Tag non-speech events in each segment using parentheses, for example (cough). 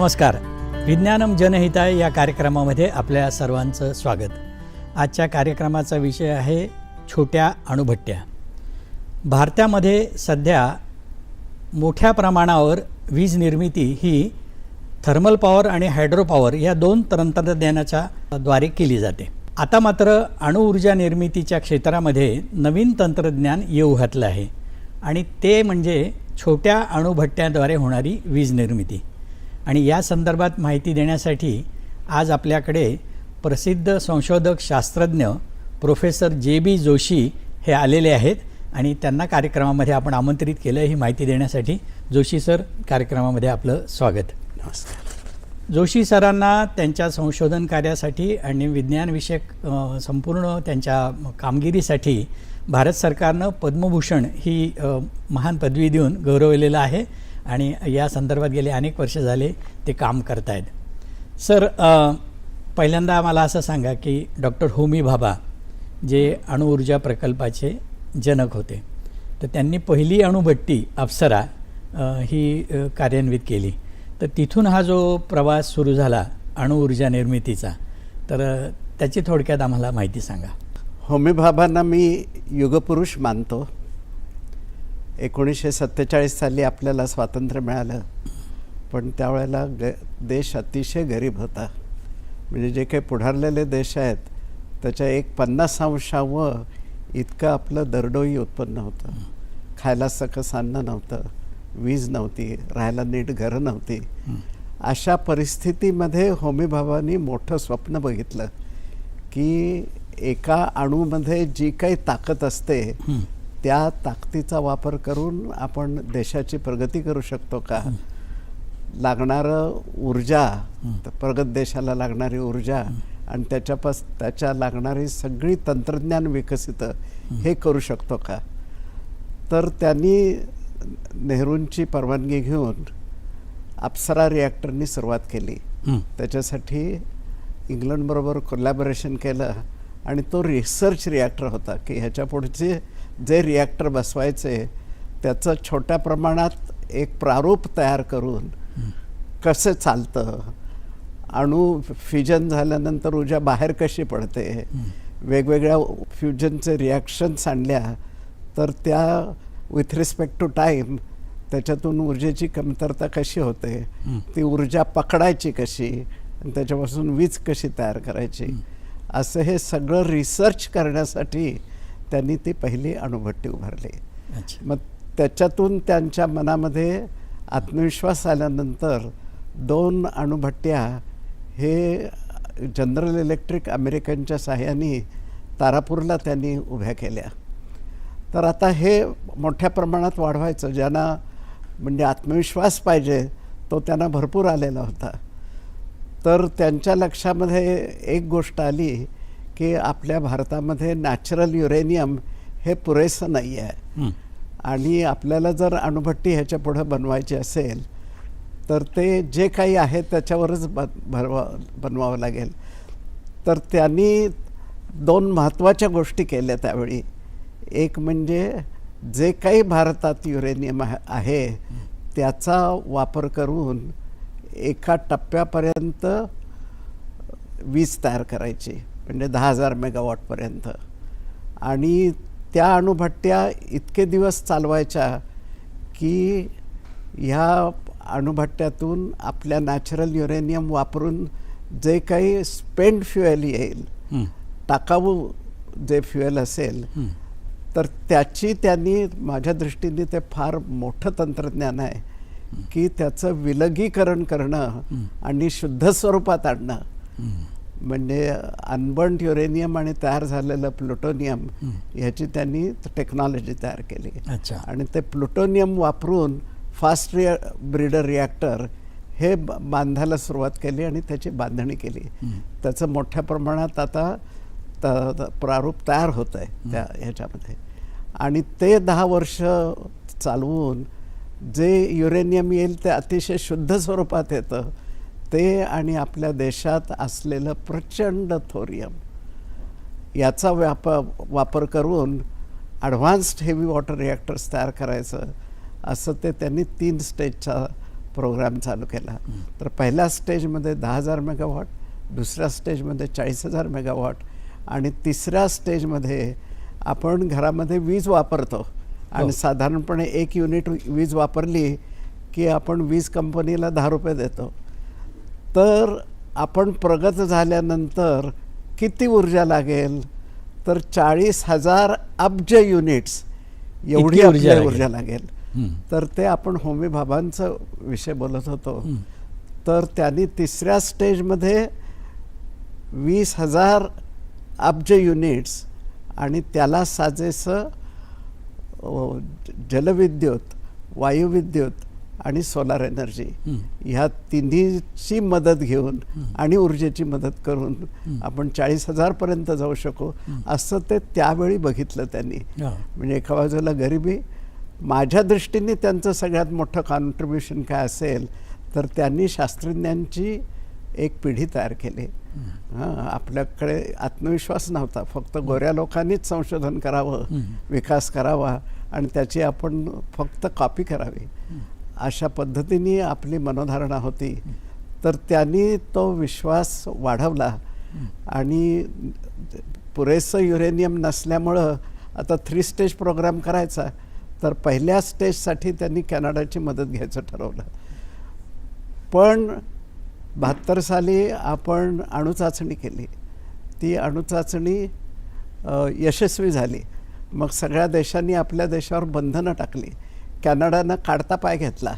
नमस्कार. विज्ञानम जनहिताय या कार्यक्रमामध्ये आपल्या सर्वांचं स्वागत. आजच्या कार्यक्रमाचा विषय आहे छोट्या अणुभट्ट्या. भारतामध्ये सध्या मोठ्या प्रमाणावर वीज निर्मिती ही थर्मल पॉवर आणि हायड्रो पॉवर या दोन तंत्रज्ञानाच्या द्वारे केली जाते. आता मात्र अणुऊर्जा निर्मितीच्या क्षेत्रामध्ये नवीन तंत्रज्ञान येऊ घातलं आहे आणि ते म्हणजे छोट्या अणुभट्ट्याद्वारे होणारी वीज निर्मिती. आणि या संदर्भात माहिती देण्यासाठी आज आपल्याकडे प्रसिद्ध संशोधक शास्त्रज्ञ प्रोफेसर जे बी जोशी हे आलेले आहेत आणि त्यांना कार्यक्रमामध्ये आपण आमंत्रित केलं ही माहिती देण्यासाठी. जोशी सर कार्यक्रमामध्ये आपलं स्वागत. नमस्कार. जोशी सरांना त्यांच्या संशोधन कार्यासाठी आणि विज्ञानविषयक संपूर्ण त्यांच्या कामगिरीसाठी भारत सरकारनं पद्मभूषण ही महान पदवी देऊन गौरवलेलं आहे. आणि या संदर्भात गेले अनेक वर्ष झाले ते काम करत आहेत सर पहिल्यांदा मला असं सांगा की डॉक्टर होमी भाभा जे अणुऊर्जा प्रकल्पाचे जनक होते तर त्यांनी पहिली अणुभट्टी अप्सरा ही कार्यान्वित केली. तर तिथून हा जो प्रवास सुरू झाला अणुऊर्जा निर्मितीचा तर त्याची थोडक्यात आम्हाला माहिती सांगा. होमी भाभांना मी युगपुरुष मानतो. एकोणीसशे सत्तेचाळीस साली आपल्याला स्वातंत्र्य मिळालं. पण त्यावेळेला ग देश अतिशय गरीब होता. म्हणजे जे काही पुढारलेले देश आहेत त्याच्या एक पन्नास अंशावं इतकं आपलं दरडोई उत्पन्न होतं. खायला सकस अन्न नव्हतं वीज नव्हती राहायला नीट घरं नव्हती. अशा परिस्थितीमध्ये होमीभावानी मोठं स्वप्न बघितलं की एका अणूमध्ये जी काही ताकद असते त्या ताकदीचा वापर करून आपण देशाची प्रगती करू शकतो का? लागणारं ऊर्जा तर प्रगत देशाला लागणारी ऊर्जा आणि त्याच्यापास त्याच्या लागणारी सगळी तंत्रज्ञान विकसित हे. करू शकतो का? तर त्यांनी नेहरूंची परवानगी घेऊन अप्सरा रिॲक्टरनी सुरुवात केली. त्याच्यासाठी इंग्लंडबरोबर कोलॅबोरेशन केलं आणि तो रिसर्च रिॲक्टर होता की ह्याच्या पुढचे जे रिॲक्टर बसवायचे त्याचं छोट्या प्रमाणात एक प्रारूप तयार करून कसं चालतं? अणू फ्युजन झाल्यानंतर ऊर्जा बाहेर कशी पडते? वेगवेगळ्या फ्युजनचे रिॲक्शन्स आणल्या तर त्या विथ रिस्पेक्ट टू टाईम त्याच्यातून ऊर्जेची कमतरता कशी होते. ती ऊर्जा पकडायची कशी? आणि त्याच्यापासून वीज कशी तयार करायची? असं हे सगळं रिसर्च करण्यासाठी त्यांनी ती पहिली अणुभट्टी उभारली मग त्याच्यातून त्यांच्या मनामध्ये आत्मविश्वास आल्यानंतर दोन अणुभट्ट्या हे जनरल इलेक्ट्रिक अमेरिकनच्या साह्याने तारापूरला त्यांनी उभ्या केल्या. तर आता हे मोठ्या प्रमाणात वाढवायचं ज्यांना म्हणजे आत्मविश्वास पाहिजे तो त्यांना भरपूर आलेला होता. तर त्यांच्या लक्षामध्ये एक गोष्ट आली की आपल्या भारतामध्ये नॅचरल युरेनियम हे पुरेसं नाही आहे हं. आणि आपल्याला जर अणुभट्टी ह्याच्या पुढं बनवायची असेल तर ते जे काही आहे त्याच्यावरच ब भरवा बनवावं लागेल. तर त्यांनी दोन महत्त्वाच्या गोष्टी केल्या त्यावेळी. एक म्हणजे जे काही भारतात युरेनियम आहे- आहे त्याचा वापर करून एका टप्प्यापर्यंत वीज तयार करायची. म्हणजे दहा हजार मेगावॉटपर्यंत आणि त्या अणुभट्ट्या इतके दिवस चालवायच्या की ह्या अणुभट्ट्यातून आपल्या नॅचरल युरेनियम वापरून जे काही स्पेंड फ्युएल येईल. टाकाऊ जे फ्युएल असेल. तर त्याची त्यांनी माझ्या दृष्टीने ते फार मोठं तंत्रज्ञान आहे की त्याचं विलगीकरण करणं. आणि शुद्ध स्वरूपात आणणं. म्हणजे अनबर्न्ड युरेनियम आणि तयार झालेलं प्लुटोनियम. ह्याची त्यांनी टेक्नॉलॉजी तयार केली. अच्छा. आणि ते प्लुटोनियम वापरून फास्ट रिया ब्रिडर रिॲक्टर हे बांधायला सुरुवात केली आणि त्याची बांधणी केली. त्याचं मोठ्या प्रमाणात आता प्रारूप तयार होत आहे त्या ह्याच्यामध्ये. आणि ते दहा वर्ष चालवून जे युरेनियम येईल ते अतिशय शुद्ध स्वरूपात येतं. ते आणि आपल्या देशात असलेलं प्रचंड थोरियम. याचा व्याप वापर करून ॲडव्हान्स्ड हेवी वॉटर रिॲक्टर्स तयार करायचं असं ते त्यांनी तीन स्टेजचा प्रोग्राम चालू केला. तर पहिल्या स्टेजमध्ये दहा हजार मेगावॉट दुसऱ्या स्टेजमध्ये चाळीस हजार मेगावॉट आणि तिसऱ्या स्टेजमध्ये आपण घरामध्ये वीज वापरतो. आणि हो. साधारणपणे एक युनिट वीज वापरली की आपण वीज कंपनीला दहा रुपये देतो. तर आपण प्रगत झाल्यानंतर किती ऊर्जा लागेल तर चाळीस हजार अब्ज युनिट्स एवढी ऊर्जा. ऊर्जा लागेल. तर ते आपण होमी भाभांचा विषय बोलत होतो. तर त्यांनी तिसऱ्या स्टेजमध्ये वीस हजार अब्ज युनिट्स आणि त्याला साजेसं जलविद्युत वायुविद्युत आणि सोलार एनर्जी. ह्या तिन्हीची मदत घेऊन आणि ऊर्जेची मदत करून आपण चाळीस हजारपर्यंत जाऊ शकू. असं ते त्यावेळी बघितलं त्यांनी. म्हणजे एका बाजूला गरिबी माझ्या दृष्टीने त्यांचं सगळ्यात मोठं कॉन्ट्रीब्युशन काय असेल तर त्यांनी शास्त्रज्ञांची एक पिढी तयार केली. आपल्याकडे आत्मविश्वास नव्हता. फक्त गोऱ्या लोकांनीच संशोधन करावं. विकास करावा आणि त्याची आपण फक्त कॉपी करावी. अशा पद्धतीने आपली मनोधारणा होती. तर त्यांनी तो विश्वास वाढवला. आणि पुरेसं युरेनियम नसल्यामुळं आता थ्री स्टेज प्रोग्राम करायचा. तर पहिल्या स्टेजसाठी त्यांनी कॅनडाची मदत घ्यायचं ठरवलं. पण बहात्तर साली आपण अणुचाचणी केली. ती अणुचाचणी यशस्वी झाली. मग सगळ्या देशांनी आपल्या देशावर बंधनं टाकली. कॅनडानं काढता पाय घेतला.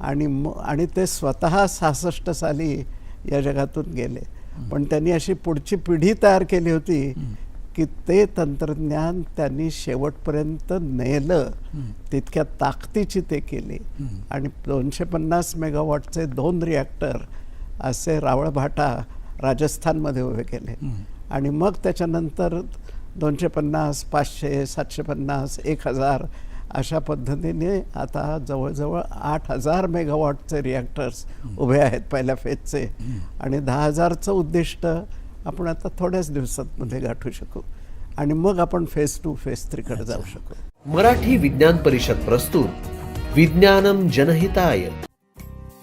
आणि आणि ते स्वतः सहासष्ट साली या जगातून गेले. पण त्यांनी अशी पुढची पिढी तयार केली होती की ते तंत्रज्ञान त्यांनी शेवटपर्यंत नेलं. तितक्या ताकदीची ते केली. आणि दोनशे पन्नास मेगावॉटचे दोन रिॲक्टर असे रावळभाटा राजस्थानमध्ये उभे केले. आणि मग त्याच्यानंतर दोनशे पन्नास पाचशे सातशे पन्नास एक हजार अशा पद्धतीने आता जवळजवळ आठ हजार मेगावॉटचे रिॲक्टर्स उभे आहेत पहिल्या फेजचे आणि दहा हजारचं उद्दिष्ट आपण आता थोड्याच दिवसांमध्ये गाठू शकू. आणि मग आपण फेज टू फेज थ्रीकडे जाऊ शकू. मराठी विज्ञान परिषद प्रस्तुत विज्ञानम जनहिताय.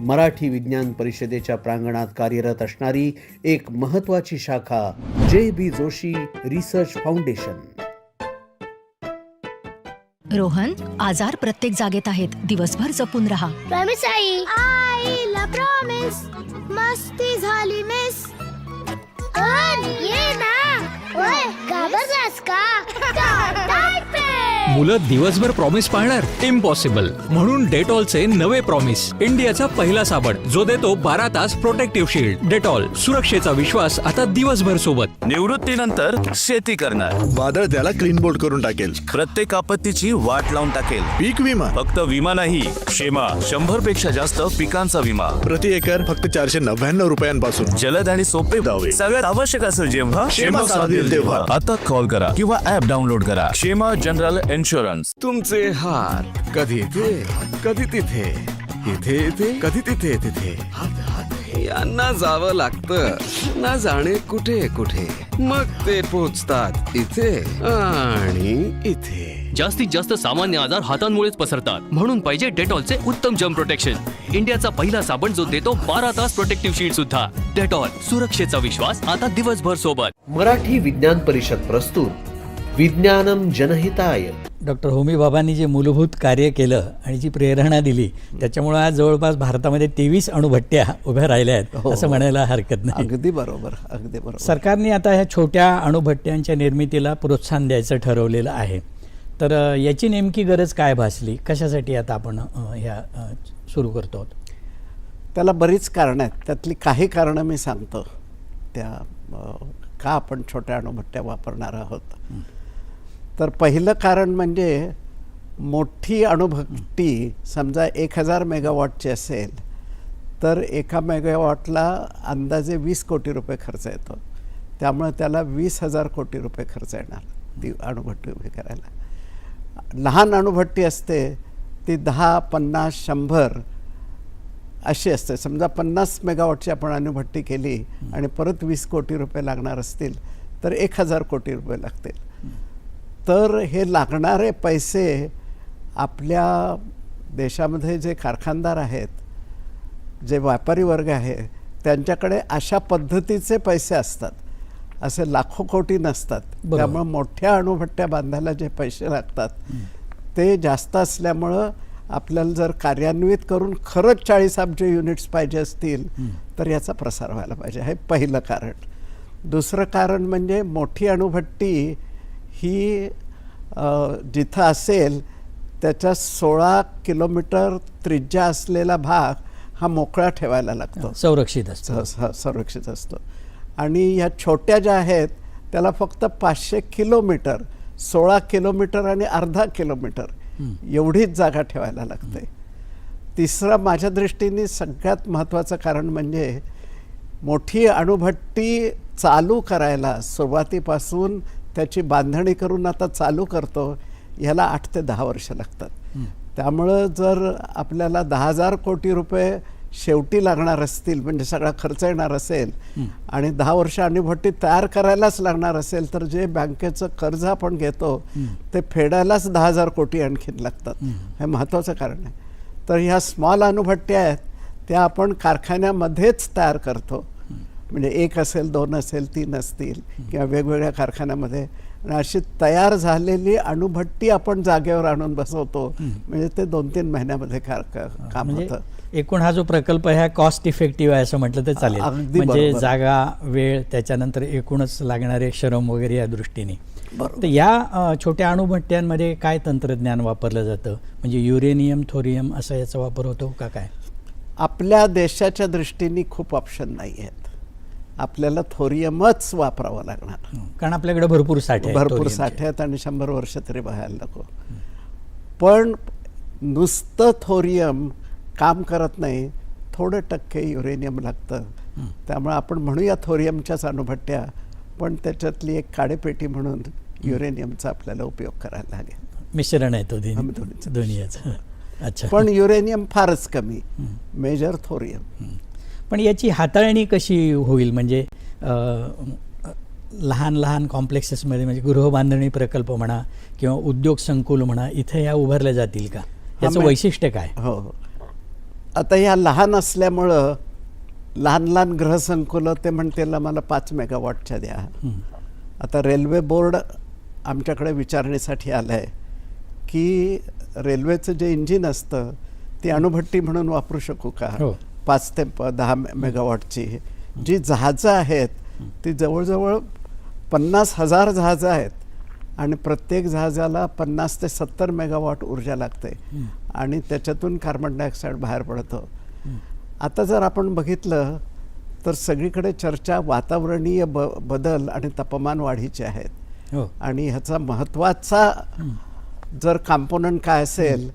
Marathi विज्ञान परिषदेच्या प्रांगणात कार्यरत असणारी एक महत्वाची शाखा J B Joshi research foundation. Rohan आजार प्रत्येक जागेत आहेत. दिवसभर जपून राहा. प्रॉमिस आई. आईला प्रॉमिस मस्ती झाली मिस ये ना. घाबरलास का? (laughs) मुलं दिवसभर प्रॉमिस पाळणार? इम्पॉसिबल म्हणून डेटॉलचे नवे प्रॉमिस इंडियाचा पहिला साबण जो देतो बारा तास प्रोटेक्टिव्ह शील्ड डेटॉल सुरक्षेचा विश्वास आता दिवसभर सोबत. निवृत्तीनंतर शेती करणार. वादळ त्याला क्लीन बोल्ड करून टाकेल. प्रत्येक आपत्तीची वाट लावून टाकेल. पीक विमा. फक्त विमा नाही शेमा. शंभरपेक्षा जास्त पिकांचा विमा. प्रति एकर फक्त चारशे नव्याण्णव रुपयांपासून. जलद आणि सोपे दावे. सगळ्यात आवश्यक असेल जेव्हा शेमा साथ देईल तेव्हा. आता कॉल करा किंवा ऍप डाउनलोड करा. शेमा जनरल इन्शुरन्स तुमचे हात कधी इथे कधी तिथे. इथे इथे कधी तिथे तिथे. यांना जावं लागतं. ना जाणे कुठे कुठे. मग ते पोचतात इथे आणि इथे. जास्तीत जास्त सामान्य आजार हातांमुळेच पसरतात. म्हणून पाहिजे डेटॉलचे उत्तम जम प्रोटेक्शन इंडियाचा पहिला साबण जो देतो बारा तास प्रोटेक्टिव्ह शीट सुद्धा. डेटॉल सुरक्षेचा विश्वास आता दिवसभर सोबत. मराठी विज्ञान परिषद प्रस्तुत. विज्ञानम जनहिताय. डॉक्टर होमी बाबांनी जे मूलभूत कार्य केलं आणि जी प्रेरणा दिली त्याच्यामुळे आज जवळपास भारतामध्ये तेवीस अणुभट्ट्या उभ्या राहिल्या आहेत हो. असं म्हणायला हरकत नाही. अगदी बरोबर अगदी बरोबर. सरकारने आता ह्या छोट्या अणुभट्ट्यांच्या निर्मितीला प्रोत्साहन द्यायचं ठरवलेलं आहे. तर याची नेमकी गरज काय भासली? कशासाठी आता आपण ह्या सुरू करतो? आहोत त्याला बरीच कारणं आहेत. त्यातली काही कारणं मी सांगतो. त्या का आपण छोट्या अणुभट्ट्या वापरणार आहोत? तर पहिलं कारण म्हणजे मोठी अणुभट्टी समजा एक हजार मेगावॉटची असेल तर एका मेगावॉटला अंदाजे वीस कोटी रुपये खर्च येतो. त्यामुळे त्याला वीस हजार कोटी रुपये खर्च येणार ती अणुभट्टी उभी करायला. लहान अणुभट्टी असते ती दहा पन्नास शंभर अशी असते. समजा पन्नास मेगावॉटची आपण अणुभट्टी केली आणि परत वीस कोटी रुपये लागणार असतील तर एक हजार कोटी रुपये लागतील. तर हे लागणारे पैसे आपल्या देशामध्ये जे कारखानदार आहेत जे व्यापारी वर्ग आहे त्यांच्याकडे अशा पद्धतीचे पैसे असतात. असे लाखो कोटी नसतात. त्यामुळे मोठ्या अणुभट्ट्या बांधायला जे पैसे लागतात ते जास्त असल्यामुळं आपल्याला जर कार्यान्वित करून खरंच चाळीस अब्ज युनिट्स पाहिजे असतील तर याचा प्रसार व्हायला पाहिजे. हे पहिलं कारण. दुसरं कारण म्हणजे मोठी अणुभट्टी ही जिथं असेल त्याच्या सोळा किलोमीटर त्रिज्या असलेला भाग हा मोकळा ठेवायला लागतो. संरक्षित असतं. संरक्षित असतो. आणि ह्या छोट्या ज्या आहेत त्याला फक्त पाचशे किलोमीटर सोळा किलोमीटर आणि अर्धा किलोमीटर एवढीच जागा ठेवायला लागते. तिसरं माझ्या दृष्टीने सगळ्यात महत्त्वाचं कारण म्हणजे मोठी अणुभट्टी चालू करायला सुरुवातीपासून त्याची बांधणी करून आता चालू करतो ह्याला आठ ते दहा वर्ष लागतात. त्यामुळं जर आपल्याला दहा हजार कोटी रुपये शेवटी लागणार असतील म्हणजे सगळा खर्च येणार असेल आणि दहा वर्ष अणुभट्टी तयार करायलाच लागणार असेल तर जे बँकेचं कर्ज आपण घेतो ते फेडायलाच दहा हजार कोटी आणखीन लागतात. हे महत्त्वाचं कारण आहे. तर ह्या स्मॉल अणुभट्ट्या आहेत त्या आपण कारखान्यामध्येच तयार करतो. म्हणजे एक असेल दोन असेल तीन असतील किंवा वेगवेगळ्या कारखान्यामध्ये. आणि अशी तयार झालेली अणुभट्टी आपण जागेवर आणून बसवतो. म्हणजे ते दोन तीन महिन्यामध्ये काम म्हणजे होतं. एकूण हा जो प्रकल्प आहे हा कॉस्ट इफेक्टिव्ह आहे असं म्हटलं तर चालेल. म्हणजे. जागा वेळ त्याच्यानंतर एकूणच लागणारे श्रम वगैरे या दृष्टीने. तर या छोट्या अणुभट्ट्यांमध्ये काय तंत्रज्ञान वापरलं जातं? म्हणजे युरेनियम थोरियम असा याचा वापर होतो का काय? आपल्या देशाच्या दृष्टीने खूप ऑप्शन नाही आहेत आपल्याला थोरियमच वापरावं लागणार. कारण आपल्याकडे भरपूर साठे भरपूर थोरियमचे. साठे आहेत आणि शंभर वर्ष तरी व्हायला नको. पण नुसतं थोरियम काम करत नाही थोडं टक्के युरेनियम लागतं. त्यामुळे आपण म्हणूया थोरियमच्याच अणुभट्ट्या पण त्याच्यातली एक काडेपेटी म्हणून युरेनियमचा आपल्याला उपयोग करायला लागेल. मिश्रण आहे तो दोन्हीचं. अच्छा. पण युरेनियम फारच कमी. Major thorium. पण याची हाताळणी कशी होईल? म्हणजे लहान लहान कॉम्प्लेक्सेसमध्ये म्हणजे गृहबांधणी प्रकल्प म्हणा किंवा उद्योग संकुल म्हणा इथे या उभारल्या जातील का? याचं वैशिष्ट्य काय? हो हो. आता ह्या लहान असल्यामुळं लहान लहान ग्रहसंकुलं ते म्हणतील मला पाच मेगावॉटच्या द्या. आता रेल्वे बोर्ड आमच्याकडे विचारणेसाठी आलं आहे की रेल्वेचं जे इंजिन असतं ती अणुभट्टी म्हणून वापरू शकू का? हो. पाच ते प दहा मेगावॉटची जी जहाजं आहेत ती जवळजवळ पन्नास हजार जहाजं आहेत. आणि प्रत्येक जहाजाला पन्नास ते सत्तर मेगावॉट ऊर्जा लागते. आणि त्याच्यातून कार्बन डायऑक्साईड बाहेर पडतो. आता जर आपण बघितलं तर सगळीकडे चर्चा वातावरणीय ब बदल आणि तापमान वाढीचे आहेत. हो. आणि ह्याचा महत्त्वाचा जर कॉम्पोनंट काय असेल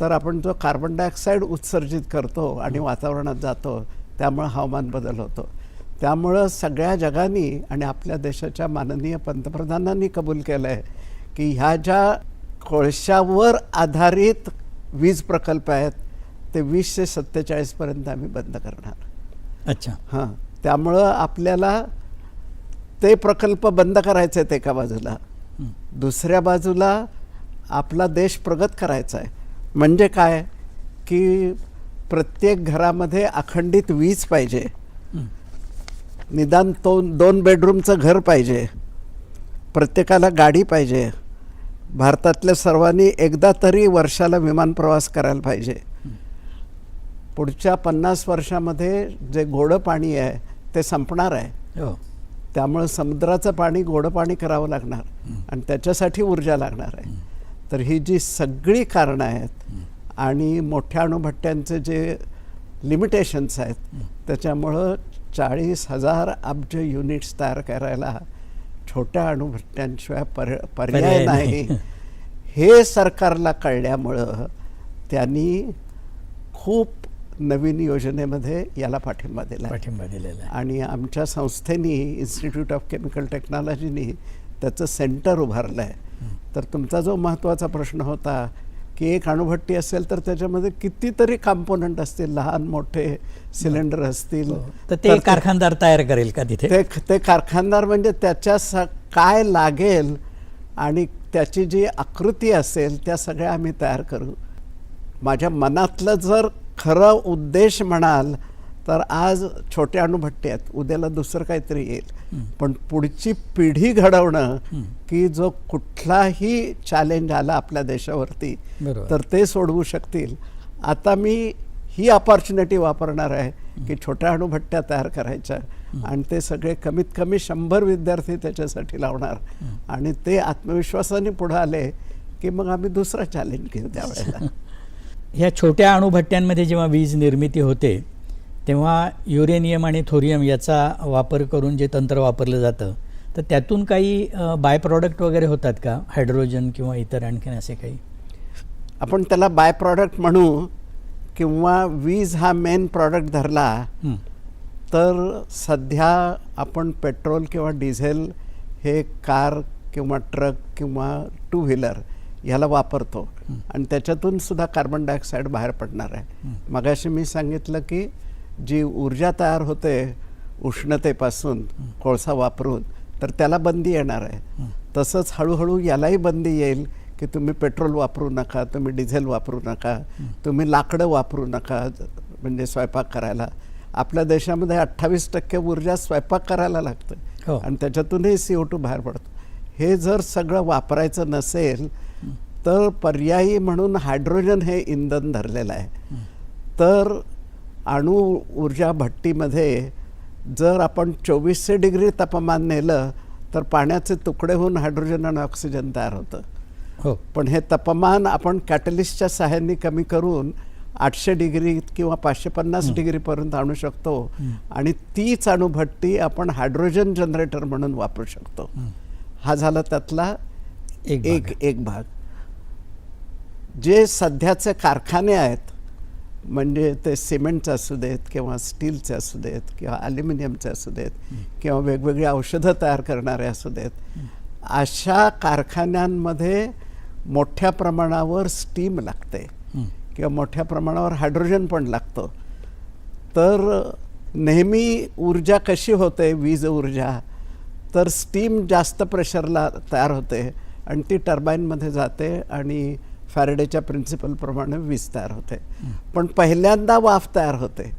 तर आपण जो कार्बन डायऑक्साईड उत्सर्जित करतो आणि वातावरणात जातो त्यामुळं हवामान बदल होतो. त्यामुळं सगळ्या जगाने आणि आपल्या देशाच्या माननीय पंतप्रधानांनी कबूल केलं आहे की ह्या ज्या कोळशावर आधारित वीज प्रकल्प आहेत ते वीस ते सत्तेचाळीसपर्यंत आम्ही बंद करणार. अच्छा. हां. त्यामुळं आपल्याला ते प्रकल्प बंद करायचे आहेत एका बाजूला. दुसऱ्या बाजूला आपला देश प्रगत करायचा आहे म्हणजे काय? की प्रत्येक घरामध्ये अखंडित वीज पाहिजे. निदान तो दोन बेडरूमचं घर पाहिजे. प्रत्येकाला गाडी पाहिजे. भारतातल्या सर्वांनी एकदा तरी वर्षाला विमान प्रवास करायला पाहिजे. पुढच्या पन्नास वर्षामध्ये जे गोडं पाणी आहे ते संपणार आहे. हो. त्यामुळं समुद्राचं पाणी गोडं पाणी करावं लागणार. आणि त्याच्यासाठी ऊर्जा लागणार आहे. तर ही जी सगळी कारणं आहेत आणि मोठ्या अणुभट्ट्यांचे जे लिमिटेशन्स आहेत त्याच्यामुळं चाळीस हजार अब्ज युनिट्स तयार करायला छोट्या अणुभट्ट्यांशिवाय पर पर्याय नाही. हे सरकारला कळल्यामुळं त्यांनी खूप नवीन योजनेमध्ये याला पाठिंबा दिला. पाठिंबा दिलेला आणि आमच्या संस्थेनी इन्स्टिट्यूट ऑफ केमिकल टेक्नॉलॉजीनी त्याचं सेंटर उभारलं आहे तर तुमचा जो महत्त्वाचा प्रश्न होता की एक अणुभट्टी असेल तर त्याच्यामध्ये कितीतरी कॉम्पोनंट असतील लहान मोठे सिलेंडर असतील. तर ते कारखानदार तयार करेल का तिथे? ते ते कारखानदार म्हणजे त्याच्या स काय लागेल आणि त्याची जी आकृती असेल त्या सगळ्या आम्ही तयार करू. माझ्या मनातलं जर खरं उद्देश म्हणाल तर आज छोट्या अणुभट्टी आहेत. उद्याला दुसरं काहीतरी येईल. पण पुढची पिढी घडवणं की जो कुठलाही चॅलेंज आला आपल्या देशावरती. तर ते सोडवू शकतील. आता मी ही अपॉर्च्युनिटी वापरणार आहे की छोट्या अणुभट्ट्या तयार करायच्या आणि ते सगळे कमीत कमी शंभर विद्यार्थी त्याच्यासाठी लावणार आणि ते आत्मविश्वासाने पुढे आले की मग आम्ही दुसरा चॅलेंज घेऊ त्यावेळेला. (laughs) ह्या छोट्या अणुभट्ट्यांमध्ये जेव्हा वीज निर्मिती होते तेव्हा युरेनियम आणि थोरियम याचा वापर करून जे तंत्र वापरलं जातं तर त्यातून काही बाय प्रॉडक्ट वगैरे होतात का? हायड्रोजन किंवा इतर आणखीन असे काही? आपण त्याला बाय प्रॉडक्ट म्हणू किंवा वीज हा मेन प्रॉडक्ट धरला. तर सध्या आपण पेट्रोल किंवा डिझेल हे कार किंवा ट्रक किंवा टू व्हीलर ह्याला वापरतो. आणि त्याच्यातून सुद्धा कार्बन डायऑक्साईड बाहेर पडणार आहे. मगाशी मी सांगितलं की जी ऊर्जा तयार होते उष्णतेपासून कोळसा वापरून तर त्याला बंदी येणार आहे. तसंच हळूहळू यालाही बंदी येईल की तुम्ही पेट्रोल वापरू नका तुम्ही डिझेल वापरू नका तुम्ही लाकडं वापरू नका म्हणजे स्वयंपाक करायला. आपल्या देशामध्ये अठ्ठावीस टक्के ऊर्जा स्वयंपाक करायला हो. लागतं आणि त्याच्यातूनही सी ओ टू बाहेर पडतो. हे जर सगळं वापरायचं नसेल तर पर्यायी म्हणून हायड्रोजन हे इंधन धरलेलं आहे. तर अणु ऊर्जा भट्टीमध्ये जर आपण चोवीसशे डिग्री तापमान नेलं तर पाण्याचे तुकडे होऊन हायड्रोजन आणि ऑक्सिजन तयार होतं. हो. पण हे तापमान आपण कॅटलिस्टच्या सहाय्याने कमी करून आठशे डिग्री किंवा पाचशे पन्नास डिग्रीपर्यंत आणू शकतो आणि तीच अणुभट्टी आपण हायड्रोजन जनरेटर म्हणून वापरू शकतो. हा. झाला त्यातला एक एक भाग. जे सध्याचे कारखाने आहेत म्हणजे ते सिमेंटचे असू देत किंवा स्टीलचे असू देत किंवा ॲल्युमिनियमचे असू देत किंवा वेगवेगळी औषधं तयार करणारे असू देत अशा कारखान्यांमध्ये मोठ्या प्रमाणावर स्टीम लागते किंवा मोठ्या प्रमाणावर हायड्रोजन पण लागतं. तर नेहमी ऊर्जा कशी होते? वीज ऊर्जा. तर स्टीम जास्त प्रेशरला तयार होते आणि ती टर्बाईनमध्ये जाते आणि फॅरेडेच्या प्रिन्सिपलप्रमाणे वीज तयार होते. पण पहिल्यांदा वाफ तयार होते.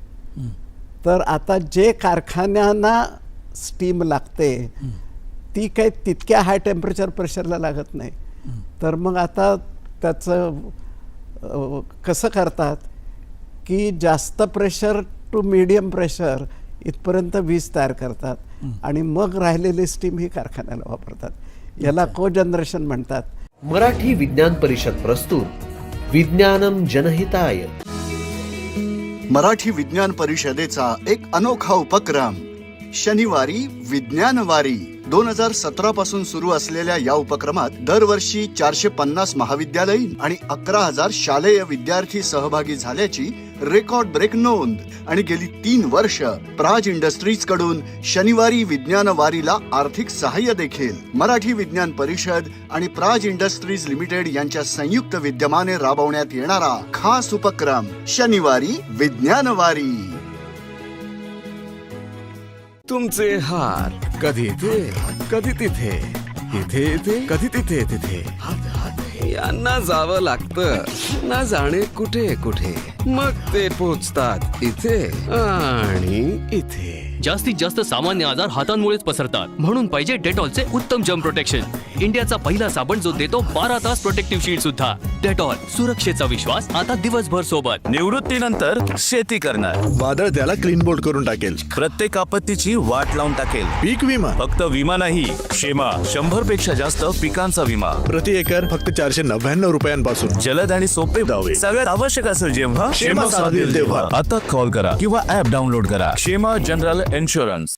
तर आता जे कारखान्यांना स्टीम लागते ती काही तितक्या हाय टेम्परेचर प्रेशरला लागत नाही. तर मग आता त्याचं कसं करतात की जास्त प्रेशर टू मीडियम प्रेशर इथपर्यंत वीज तयार करतात. आणि मग राहिलेली स्टीम ही कारखान्याला वापरतात. याला को जनरेशन म्हणतात. मराठी विज्ञान परिषद प्रस्तुत. विज्ञानम जनहिताय. मराठी विज्ञान परिषदेचा एक अनोखा उपक्रम. शनिवारी विज्ञानवारी दोन हजार सतरा पासून सुरू असलेल्या या उपक्रमात दरवर्षी चारशे पन्नास महाविद्यालयीन आणि अकरा हजार शालेय विद्यार्थी सहभागी झाल्याची रेकॉर्ड ब्रेक नोंद आणि गेली तीन वर्ष प्राज इंडस्ट्रीजकडून शनिवारी विज्ञान वारीला आर्थिक सहाय्य देखील. मराठी विज्ञान परिषद आणि प्राज इंडस्ट्रीज लिमिटेड यांच्या संयुक्त विद्यमाने राबवण्यात येणारा खास उपक्रम शनिवारी विज्ञान वारी तुमचे हार कधी इथे कधी तिथे? इथे इथे कधी तिथे तिथे? यांना जावं लागतं. ना जाणे कुठे कुठे? मग ते पोचतात इथे आणि इथे. जास्तीत जास्त सामान्य आजार हातांमुळेच पसरतात. म्हणून पाहिजे डेटॉलचे उत्तम जम प्रोटेक्शन इंडियाचा पहिला साबण जो देतो बारा तास प्रोटेक्टिव्ह शील्ड सुद्धा. डेटॉल सुरक्षेचा विश्वास आता दिवसभर सोबत. निवृत्तीनंतर शेती करणार. वादळ त्याला क्लीन बोल्ड करून टाकेल. प्रत्येक आपत्तीची वाट लावून टाकेल. पीक विमा. फक्त विमा नाही शेमा. शंभरपेक्षा जास्त पिकांचा विमा. प्रति एकर फक्त चारशे नव्याण्णव रुपयांपासून. जलद आणि सोपे दावे. सगळ्यात आवश्यक असेल जेव्हा शेमा देईल तेव्हा. आता कॉल करा किंवा ऍप डाउनलोड करा. शेमा जनरल इन्शुरन्स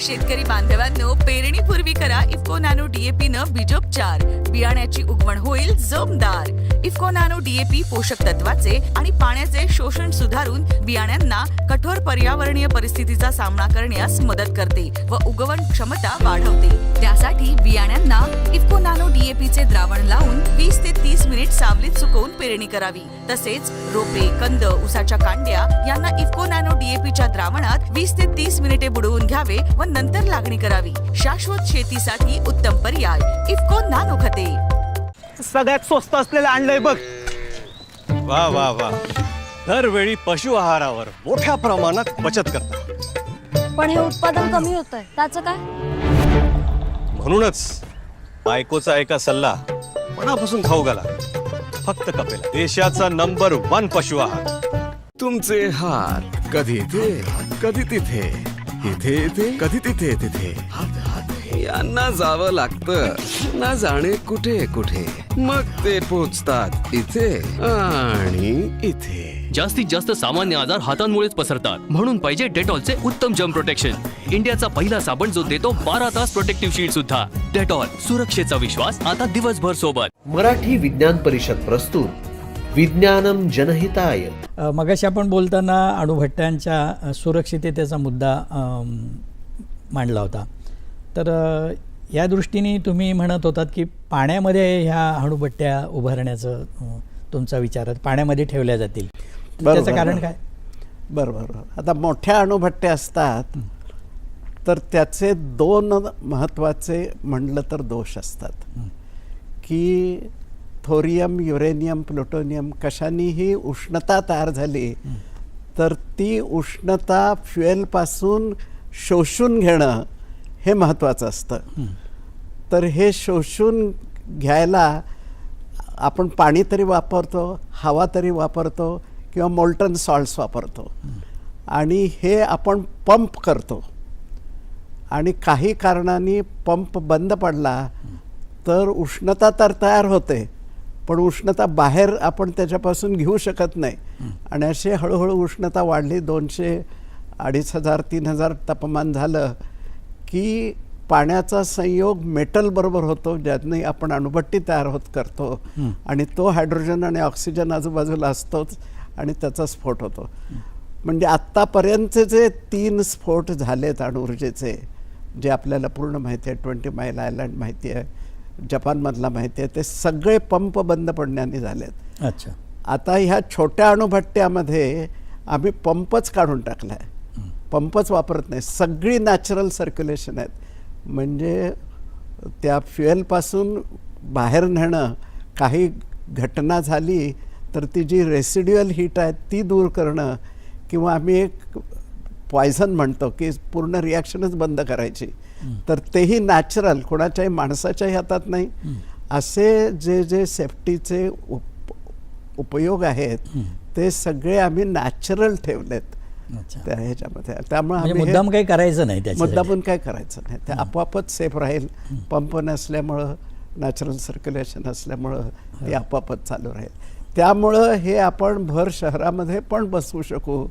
शेतकरी बांधवांनो पेरणीपूर्वी करा. इफ्को नॅनो डीएपी न बीजोपचार. बियाण्याची उगवण होईल जोमदार. इफ्को नॅनो डीएपी पोषक तत्वाचे आणि पाण्याचे शोषण सुधारून बियाण्यांना कठोर पर्यावरणीय परिस्थितीचा सामना करण्यास मदत करते व उगवण क्षमता वाढवते. त्यासाठी बियाण्यांना इफ्को नॅनो डीएपी चे द्रावण लावून वीस ते तीस मिनिट सावलीत सुकवून पेरणी करावी. तसेच रोपे कंद उसाच्या कांड्या यांना इफ्को नॅनो डीएपी च्या द्रावणात वीस ते तीस मिनिटे बुडवून घ्यावे व नंतर लागणी करावी. शाश्वत शेतीसाठी उत्तम पर्याय इफ्को नॅनो खते. सगळ्यात स्वस्त असलेलं आणलंय बघ. वा वा वा. दरवेळी पशु आहारावर मोठ्या प्रमाणात बचत करता पण हे उत्पादन कमी होत आहे त्याचं काय? म्हणूनच बायकोचा एका सल्ला मनापासून खाऊ घाला. फक्त कपेला. देशाचा नंबर वन पशु आहार. तुमचे हात कधी इथे कधी तिथे? इथे इथे कधी तिथे तिथे यांना जावं लागतं. ना जाणे कुठे कुठे? मग ते पोचतात इथे आणि इथे. जास्तीत जास्त सामान्य आजार हातांमुळेच पसरतात. म्हणून पाहिजे डेटॉलचे उत्तम जर्म प्रोटेक्शन इंडियाचा पहिला साबण जो देतो बारा तास प्रोटेक्टिव्ह शील्ड सुद्धा. डेटॉल सुरक्षेचा विश्वास आता दिवसभर सोबत. मराठी विज्ञान परिषद प्रस्तुत. विज्ञानम जनहिताय. मगाशी आपण बोलताना अणुभट्ट्यांच्या सुरक्षिततेचा मुद्दा मांडला होता. तर या दृष्टीने तुम्ही म्हणत होतात की पाण्यामध्ये ह्या अणुभट्ट्या उभारण्याचं तुमचा विचार आहे. पाण्यामध्ये ठेवल्या जातील. त्याचं कारण. काय? बरोबर बरोबर. आता मोठ्या अणुभट्ट्या असतात तर त्याचे दोन महत्त्वाचे म्हणलं तर दोष असतात. की थोरियम युरेनियम प्लुटोनियम कशानेही उष्णता तयार झाली तर ती उष्णता फ्युएलपासून शोषून घेणं हे महत्त्वाचं असतं. तर हे शोषून घ्यायला आपण पाणी तरी वापरतो हवा तरी वापरतो किंवा मोल्टन सॉल्ट्स वापरतो. आणि हे आपण पंप करतो. आणि काही कारणाने पंप बंद पडला तर उष्णता तर तयार होते पण उष्णता बाहेर आपण त्याच्यापासून घेऊ शकत नाही. आणि असे हळूहळू उष्णता वाढली. दोनशे अडीच हजार तीन हजार तापमान झालं की पाण्याचा संयोग मेटल बरोबर होतो ज्याने आपण अणुभट्टी तयार होत करतो. आणि तो हायड्रोजन आणि ऑक्सिजन आजूबाजूला असतोच आणि त्याचा स्फोट होतो. म्हणजे आत्तापर्यंतचे जे तीन स्फोट झालेत अणुऊर्जेचे जे आपल्याला पूर्ण माहिती आहे ट्वेंटी माईल आयलँड माहिती आहे जपानमधला माहिती आहे ते सगळे पंप बंद पडण्याने झालेत. अच्छा. आता ह्या छोट्या अणुभट्ट्यामध्ये आम्ही पंपच काढून टाकला आहे पंपच वापरत नाही सगळी नॅचरल सर्क्युलेशन आहेत. म्हणजे त्या फ्युएलपासून बाहेर नेणं काही घटना झाली तर ती जी रेसिड्युअल हीट आहे ती दूर करणं किंवा आम्ही एक पॉयझन म्हणतो की पूर्ण रिॲक्शनच बंद करायची. तर तेही नॅचरल कोणाच्याही माणसाच्याही हातात नाही. असे जे जे सेफ्टीचे उप उपयोग आहेत ते सगळे आम्ही नॅचरल ठेवलेत. त्या ह्याच्यामध्ये. त्यामुळे म्हणजे मुद्दाम काही करायचं नाही. मुद्दामून काय करायचं नाही. ते आपोआपच सेफ राहील. पंप नसल्यामुळं नॅचरल सर्क्युलेशन असल्यामुळं ते आपोआपच चालू राहील. त्यामुळं हे आपण भर शहरामध्ये पण बसवू शकू.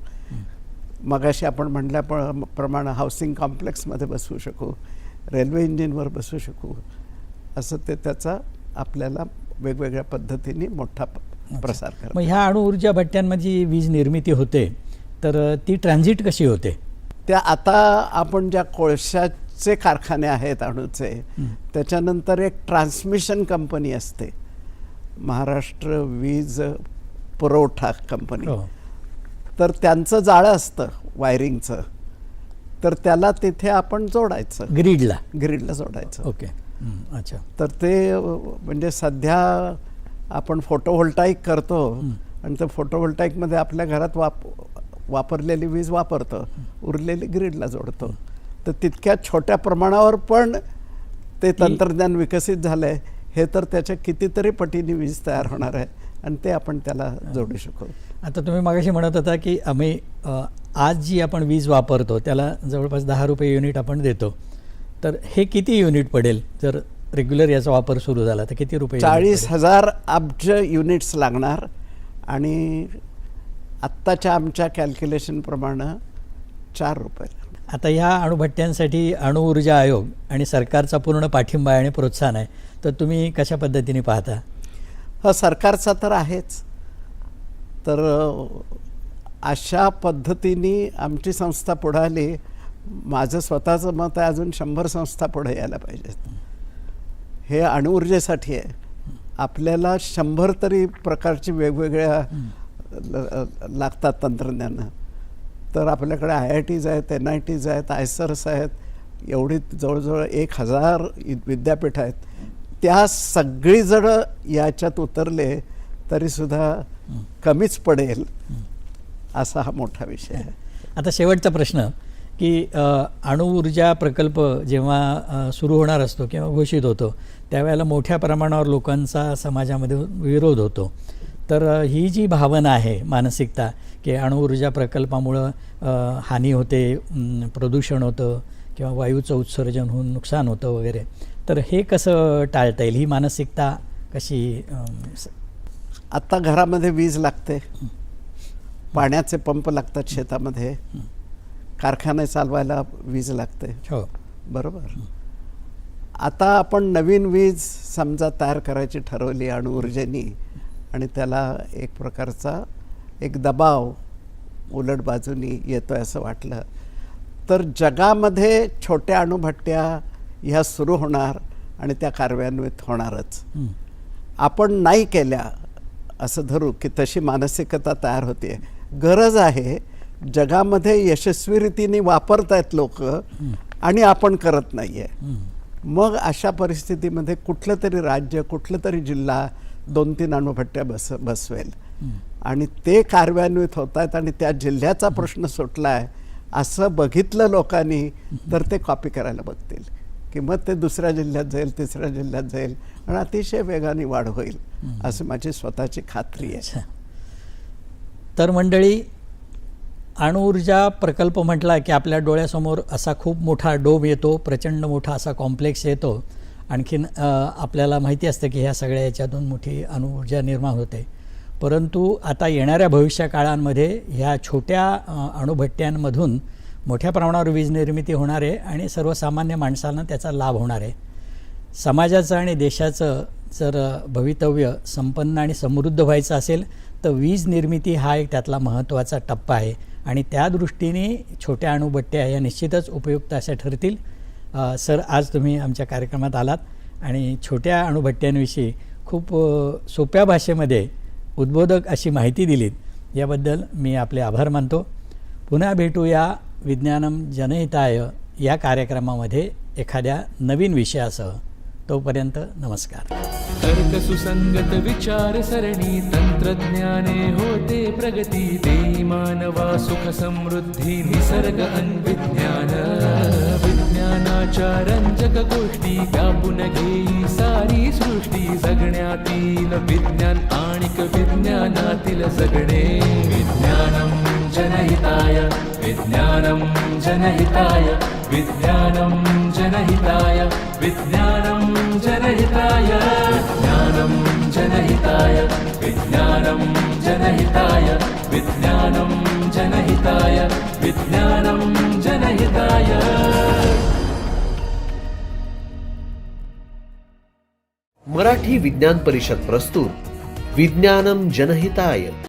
मगाशी आपण म्हटल्याप्रमाणे हाऊसिंग कॉम्प्लेक्समध्ये बसवू शकू रेल्वे इंजिनवर बसवू शकू असं ते त्याचा आपल्याला वेगवेगळ्या पद्धतीने मोठा प्रसार मग करा ह्या अणुऊर्जा भट्ट्यांमध्ये वीज निर्मिती होते तर ती ट्रान्झिट कशी होते? त्या आता आपण ज्या कोळशाचे कारखाने आहेत अणूचे त्याच्यानंतर एक ट्रान्समिशन कंपनी असते. महाराष्ट्र वीज पुरवठा कंपनी हो. तर त्यांचं जाळं असतं वायरिंगचं तर त्याला तिथे आपण जोडायचं. ग्रीडला ग्रीडला जोडायचं. ओके. अच्छा. तर ते म्हणजे सध्या आपण फोटोव्होल्टाईक करतो आणि त्या फोटोव्होल्टाईकमध्ये आपल्या घरात वाप वापरलेली वीज वापरतो. उरलेली ग्रीडला जोडतो. तर तितक्या छोट्या प्रमाणावर पण ते तंत्रज्ञान विकसित झालं आहे हे तर त्याच्या कितीतरी पटीने वीज तयार होणार आहे. आणि ते आपण त्याला जोडू शकू आता तुम्ही मागाशी म्हणत होता की आम्ही आज जी आपण वीज वापरतो त्याला जवळपास दहा रुपये युनिट आपण देतो. तर हे किती युनिट पडेल? जर रेग्युलर याचा वापर सुरू झाला तर किती रुपये चाळीस? हजार अब्ज युनिट्स लागणार आणि आत्ताच्या आमच्या कॅल्क्युलेशनप्रमाणे चार रुपये आता ह्या अणुभट्ट्यांसाठी अणुऊर्जा आयोग आणि सरकारचा पूर्ण पाठिंबा आहे आणि प्रोत्साहन आहे. तर तुम्ही कशा पद्धतीने पाहता? हा सरकारचा तर आहेच. तर अशा पद्धतीने आमची संस्था पुढं आली. माझं स्वतःचं मत आहे अजून शंभर संस्था पुढे यायला पाहिजेत. हे अणुऊर्जेसाठी आहे. आपल्याला शंभर तरी प्रकारची वेगवेगळ्या ल- लागतात तंत्रज्ञानं. तर आपल्याकडे आय आय टीज आहेत एन आय टीज आहेत आयसर्स आहेत. एवढी जवळजवळ एक हजार विद्यापीठ आहेत. त्या सगळीजणं याच्यात उतरले. तरीसुद्धा कमीच पडेल असा हा मोठा विषय आहे. आता शेवटचा प्रश्न की अणुऊर्जा प्रकल्प जेव्हा सुरू होणार असतो किंवा घोषित होतो त्यावेळेला मोठ्या प्रमाणावर लोकांचा समाजामध्ये विरोध होतो. तर ही जी भावना आहे मानसिकता की अणुऊर्जा प्रकल्पामुळं हानी होते प्रदूषण होतं किंवा वायूचं उत्सर्जन होऊन नुकसान होतं वगैरे तर हे कसं टाळता येईल? ही मानसिकता कशी आत्ता घरामध्ये वीज लागते. पाण्याचे पंप लागतात शेतामध्ये. कारखाने चालवायला वीज लागते. हो. बरोबर. आता आपण नवीन वीज समजा तयार करायची ठरवली अणुऊर्जेनी आणि त्याला एक प्रकारचा एक दबाव उलट बाजूनी येतोय असं वाटलं तर जगामध्ये छोट्या अणुभट्ट्या ह्या सुरू होणार आणि त्या कार्यान्वित होणारच. आपण नाही केल्या असं धरू की तशी मानसिकता तयार होते गरज आहे जगामध्ये यशस्वी रीतीने वापरत आहेत लोक आणि आपण करत नाही आहे मग अशा परिस्थितीमध्ये कुठलं तरी राज्य कुठलं तरी जिल्हा दोन तीन अणुभट्ट्या बस बसवेल. आणि ते कार्यान्वित होत आहेत आणि त्या जिल्ह्याचा प्रश्न सुटला आहे असं बघितलं लोकांनी तर ते कॉपी करायला बघतील. की मग ते दुसऱ्या जिल्ह्यात जाईल तिसऱ्या जिल्ह्यात जाईल. आणि अतिशय वेगाने वाढ होईल असं माझी स्वतःची खात्री आहे. तर मंडळी अणुऊर्जा प्रकल्प म्हटला की आपल्या डोळ्यासमोर असा खूप मोठा डोब येतो प्रचंड मोठा असा कॉम्प्लेक्स येतो. आणखीन आपल्याला माहिती असतं की ह्या सगळ्या याच्यातून मोठी अणुऊर्जा निर्माण होते. परंतु आता येणाऱ्या भविष्य काळांमध्ये ह्या छोट्या अणुभट्ट्यांमधून मोठ्या प्रमाणावर वीज निर्मिती होणार आहे आणि सर्वसामान्य माणसांना त्याचा लाभ होणार आहे. समाजाचं आणि देशाचं जर भवितव्य संपन्न आणि समृद्ध व्हायचं असेल तर वीज निर्मिती हा एक त्यातला महत्त्वाचा टप्पा आहे आणि त्या दृष्टीने छोट्या अणुभट्ट्या या निश्चितच उपयुक्त अशा ठरतील. सर आज तुम्ही आमच्या कार्यक्रमात आलात आणि छोट्या अणुभट्ट्यांविषयी खूप सोप्या भाषेमध्ये उद्बोधक अशी माहिती दिलीत. याबद्दल मी आपले आभार मानतो. पुन्हा भेटूया विज्ञानम जनहिताय या कार्यक्रमामध्ये एखाद्या नवीन विषयासह तोपर्यंत नमस्कार. तर्क सुसंगत विचार सरणी तंत्रज्ञाने होते प्रगती दे मानवा सुख समृद्धी निसर्ग अन्विज्ञान. विज्ञानाच्या रंजक गोष्टी व्यापून घेई सारी सृष्टी जगण्यातील विज्ञान आणिक विज्ञानातील जगणे. विज्ञानम जनहिताय विज्ञानम जनहिताय विज्ञानम जनहिताय विज्ञानम जनहिताय ज्ञानम जनहिताय विज्ञानम जनहिताय विज्ञानम जनहिताय विज्ञानम जनहिताय। मराठी विज्ञान परिषद प्रस्तुत विज्ञानम जनहिताय।